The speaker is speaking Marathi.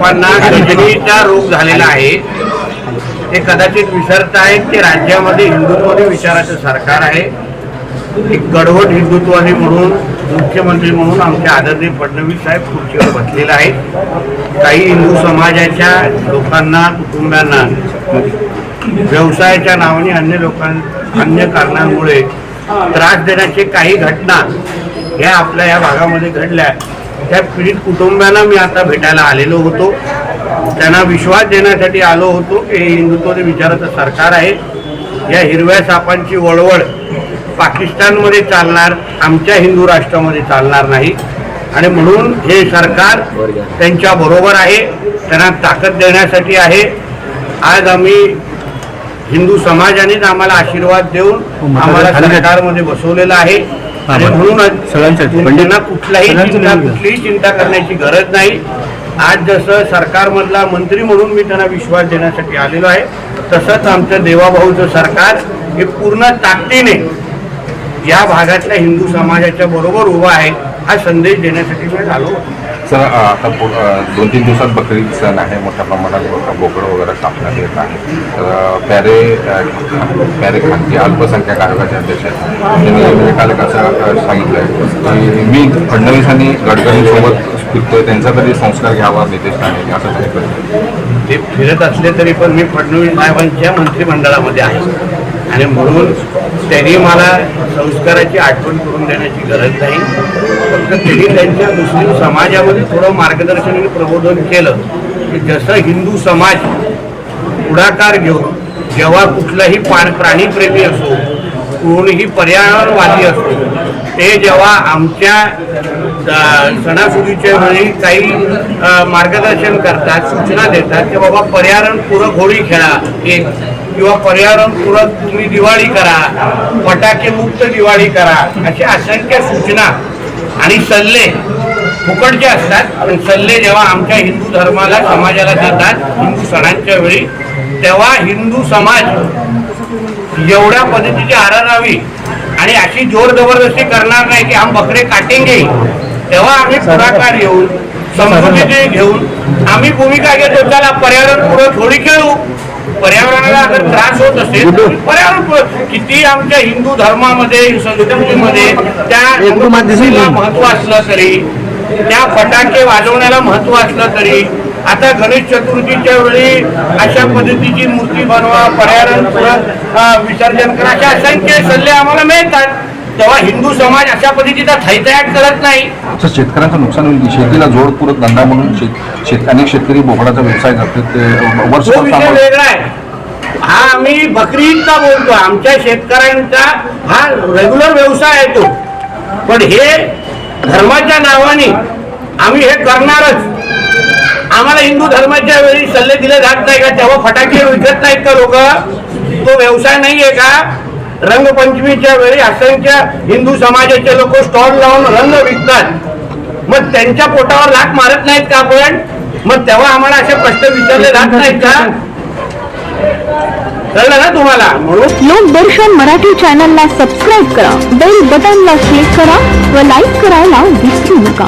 मानसिकतेच्या रोग झालेला आहे. ते कदाचित विसरत आहेत की राज्यामध्ये हिंदुत्ववादी विचाराचं सरकार आहे. एक कडवट आहे म्हणून मुख्यमंत्री म्हणून आमचे आदरणीय फडणवीस साहेब खुर्चीवर बसलेले आहेत. काही हिंदू समाजाच्या लोकांना कुटुंबांना व्यवसायाच्या नावाने अन्य लोकां अन्य कारणांमुळे त्रास देण्याचे काही घटना ह्या आपल्या या भागामध्ये घडल्या. त्या पीडित कुटुंबांना मी आता भेटायला आलेलो होतो. त्यांना विश्वास देण्यासाठी आलो होतो. की हे हिंदुत्ववादी विचाराचं सरकार आहे. या हिरव्या सापांची वळवळ पाकिस्तानमध्ये चालणार आमच्या हिंदू राष्ट्रामध्ये चालणार नाही. आणि म्हणून हे सरकार त्यांच्या बरोबर आहे त्यांना ताकद देण्यासाठी आहे. आज आम्ही हिंदू समाजानेच आम्हाला आशीर्वाद देऊन आम्हाला सरकारमध्ये बसवलेलं आहे. आणि म्हणूनच त्यांना कुठलाही चिंता कुठलीही चिंता करण्याची गरज नाही. आज जसं सरकारमधला मंत्री म्हणून मी त्यांना विश्वास देण्यासाठी आलेलो आहे तसंच आमचं देवाभाऊचं सरकार हे पूर्ण ताकदीने या भागातल्या हिंदू समाजाच्या बरोबर उभा आहे हा संदेश देण्यासाठी मी आलो होतो. सर आता दोन तीन दिवसात बकरीद सण आहे मोठ्या प्रमाणात बोक- बोकडं वगैरे कापण्यात येत आहे. तर प्यारे प्यारे खान जे अल्पसंख्याक आयोगाचे अध्यक्ष त्यांनी काल सांगितलं की मी फडणवीसांनी गडकरींसोबत फिरतोय त्यांचा तरी संस्कार घ्यावा नितेश राणे असं सांगितलं ते फिरत असले तरी पण मी फडणवीस साहेबांच्या मंत्रिमंडळामध्ये आहे. आणि म्हणून त्यांनी मला संस्काराची आठवण करून देण्याची गरज नाही. फक्त त्यांनी त्यांच्या मुस्लिम समाजामध्ये थोडं मार्गदर्शन आणि प्रबोधन केलं की जसं हिंदू समाज पुढाकार घेऊन जेव्हा कुठलाही पाण प्राणीप्रेमी असो कोणीही पर्यावरणवादी असो ते जेव्हा आमच्या सणासुदीच्या वेळी काही मार्गदर्शन करतात सूचना देतात की बाबा पर्यावरणपूरक होळी खेळा एक. किंवा पर्यावरणपूरक तुम्ही दिवाळी करा फटाके मुक्त दिवाळी करा अशा असंख्य सूचना. आणि सल्ले. फुकटचे असतात पण सल्ले जेव्हा आमच्या हिंदू धर्माला समाजाला देतात हिंदू सणांच्या वेळी तेव्हा हिंदू समाज एवढ्या पद्धतीची आरारावी आणि अशी जोर जबरदस्ती करणार नाही की आम बकरे काटेंगे तेव्हा आम्ही पुढाकार घेऊन समजुतीचे घेऊन आम्ही भूमिका घेतो चला पर्यावरणपूरक होळी खेळू. पर्यावरणाला अगर त्रास होत असेल तर पर्यावरणपूरक किती आमच्या हिंदू धर्मामध्ये संस्कृतीमध्ये त्या महत्त्व असलं तरी त्या फटाके वाजवण्याला महत्त्व असलं तरी आता गणेश चतुर्थीच्या वेळी अशा पद्धतीची मूर्ती बनवा पर्यावरणपूरक अ, विसर्जन करा अशा असंख्य सल्ले आम्हाला मिळतात. तेव्हा हिंदू समाज अशा पद्धतीचा थैतयाट करत नाही. तर शेतकऱ्यांचं नुकसान होईल शेतीला जोडपूरक धंदा म्हणून शेत अनेक शेतकरी बोकडाचा व्यवसाय करतात सांभाळ वेगळा आहे. हा आम्ही बकरी ईदचा बोलतो. आमच्या शेतकऱ्यांचा हा रेग्युलर व्यवसाय आहे तो. पण हे धर्माच्या नावाने आम्ही हे करणारच. आम्हाला हिंदू धर्माच्या वेळी सल्ले दिले जात नाही का? तेव्हा फटाके विकत नाहीत का लोक? तो व्यवसाय नाहीये का? रंगपंचमीच्या वेळी असंख्य हिंदू समाजाचे लोक स्टॉल लावून रंग विकतात. मग त्यांच्या पोटावर लाट मारत नाहीत का आपण? मग तेव्हा आम्हाला असे प्रश्न विचारले जात नाहीत का? कळलं ना तुम्हाला? म्हणून लोकदर्शन मराठी चॅनलला सबस्क्राईब करा बेल बटनला क्लिक करा व लाईक करायला विसरू नका.